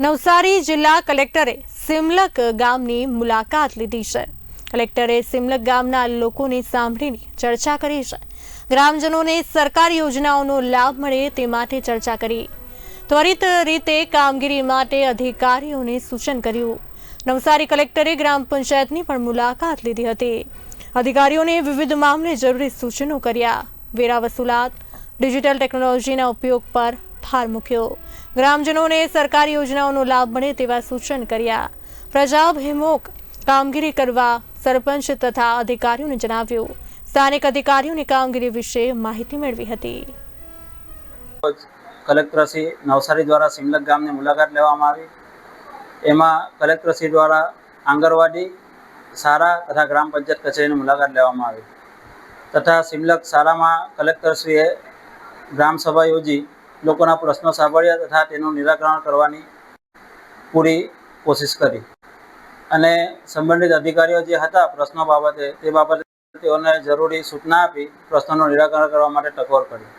નવસારી જિલ્લા કલેક્ટરે સિમલક ગામની મુલાકાત લીધી છે. કલેક્ટરે સિમલક ગામના લોકોને સાંભળીને ચર્ચા કરી છે. ગ્રામજનોને સરકારી યોજનાઓનો લાભ મળે તે માટે ચર્ચા કરી. ત્વરિત રીતે કામગીરી માટે અધિકારીઓને સૂચન કર્યું. નવસારી કલેક્ટરે ગ્રામ પંચાયતની પણ મુલાકાત લીધી હતી. અધિકારીઓને વિવિધ મામલે જરૂરી સૂચનો કર્યા. વેરા વસૂલાત, ડિજિટલ ટેકનોલોજીના ઉપયોગ પર ભાર મૂક્યો. ગ્રામજનોને સરકારી યોજનાઓનો લાભ મળે તેવા સૂચન કર્યા. પ્રજાભિમુખ કામગીરી કરવા સરપંચ તથા અધિકારીઓને જણાવ્યું. સ્થાનિક અધિકારીઓની કામગીરી વિશે માહિતી મેળવી હતી. કલેક્ટરશ્રી નવસારી દ્વારા સિમલક ગામની મુલાકાત લેવામાં આવી. એમાં કલેક્ટરશ્રી દ્વારા આંગણવાડી, શાળા તથા ગ્રામ પંચાયત કચેરીની મુલાકાત લેવામાં આવી. તથા સિમલક શાળામાં કલેક્ટરશ્રીએ ગ્રામસભા યોજી લોકોના પ્રશ્નો સાંભળ્યા તથા તેનું નિરાકરણ કરવાની પૂરી કોશિશ કરી. અને સંબંધિત અધિકારીઓ જે હતા પ્રશ્નો બાબતે તે બાબતે તેઓને જરૂરી સૂચના આપી પ્રશ્નોનું નિરાકરણ કરવા માટે ટકોર કરી.